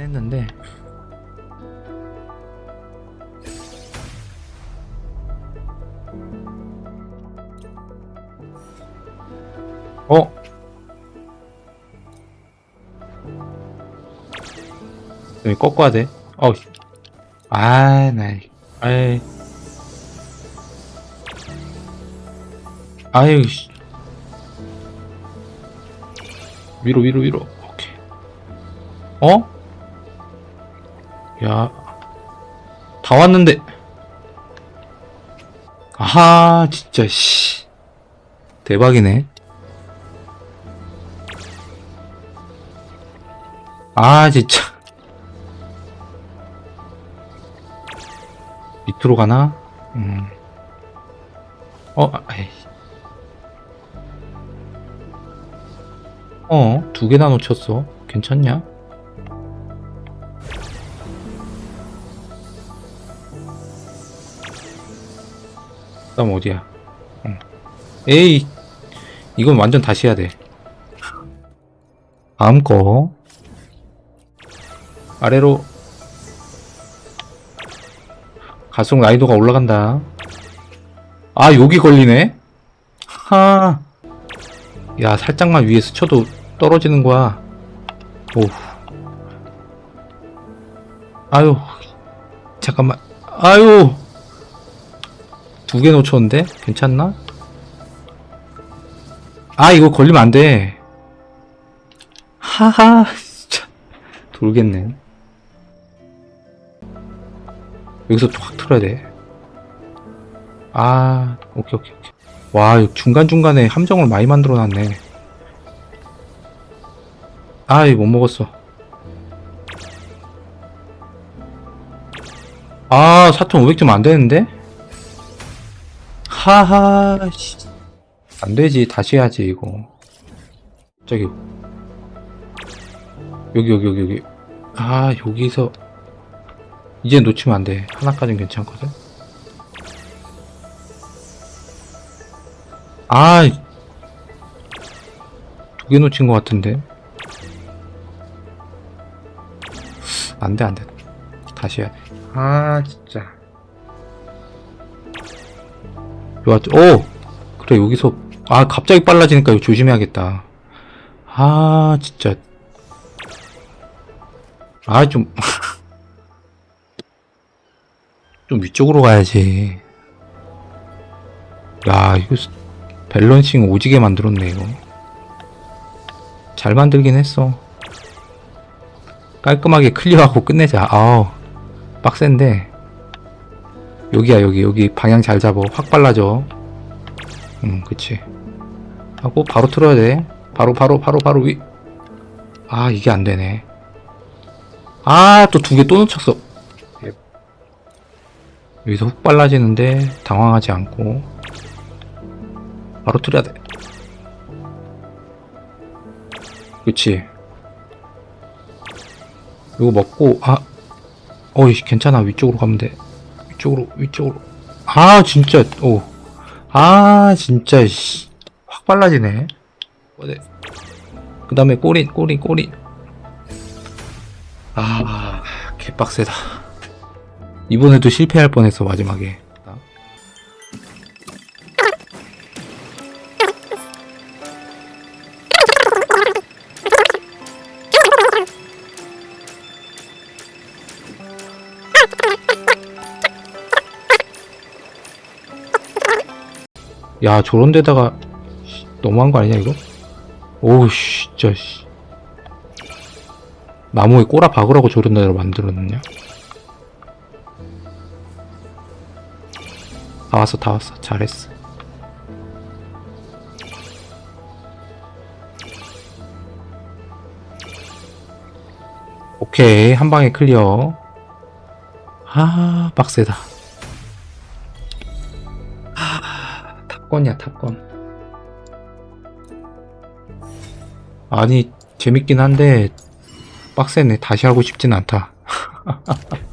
했는데 어? 여기 꺾어야 돼. 어우. 아, 나, 아이. 아유, 씨. 위로, 위로, 위로. 오케이. 어? 야. 다 왔는데. 아하, 진짜, 씨. 대박이네. 아, 진짜. 밑으로 가나? 음. 어, 아, 에이. 어, 두 개나 놓쳤어. 괜찮냐? 다음 어디야? 응. 에이, 이건 완전 다시 해야 돼. 다음 거. 아래로. 갈수록 난이도가 올라간다. 아, 여기 걸리네? 하. 야, 살짝만 위에 스쳐도 떨어지는 거야. 오. 아유. 잠깐만. 아유. 두 개 놓쳤는데? 괜찮나? 아, 이거 걸리면 안 돼. 하하. 진짜. 돌겠네. 여기서 또확 틀어야 돼. 아, 오케이, 오케이, 오케이. 와, 중간중간에 함정을 많이 만들어 놨네. 아, 이거 못 먹었어. 아, 4,500점 안 되는데? 하하, 씨. 안 되지. 다시 해야지, 이거. 저기. 여기, 여기, 여기, 여기. 아, 여기서. 이제 놓치면 안 돼. 하나까진 괜찮거든. 아, 두 개 놓친 것 같은데. 안 돼, 안 돼. 다시 해야 돼. 아, 진짜. 좋았죠. 오! 그래, 여기서. 아, 갑자기 빨라지니까 이거 조심해야겠다. 아, 진짜. 아, 좀. 좀 위쪽으로 가야지. 야, 이거 스- 밸런싱 오지게 만들었네, 이거. 잘 만들긴 했어. 깔끔하게 클리어하고 끝내자. 아우, 빡센데. 여기야, 여기, 여기 방향 잘 잡어. 확 빨라져. 응, 그치. 하고, 바로 틀어야 돼. 바로, 바로, 바로, 바로 위. 아, 이게 안 되네. 아, 또 두 개 또 놓쳤어. 여기서 훅 빨라지는데 당황하지 않고 바로 틀어야 돼. 그치. 이거 먹고 아 어이 괜찮아 위쪽으로 가면 돼. 위쪽으로 위쪽으로. 아 진짜 오 아 진짜 씨 확 빨라지네. 어디? 그 다음에 꼬린 꼬린 꼬린. 아 개빡세다. 이번에도 실패할 뻔했어 마지막에. 야 저런 데다가 씨, 너무한 거 아니냐 이거? 오우 씨, 진짜 씨. 나무에 꼬라 박으라고 저런 데를 만들었느냐? 다 왔어 다 왔어 잘했어 오케이 한 방에 클리어 아 빡세다 아 탑건이야 탑건. 아니 재밌긴 한데 빡세네. 다시 하고 싶진 않다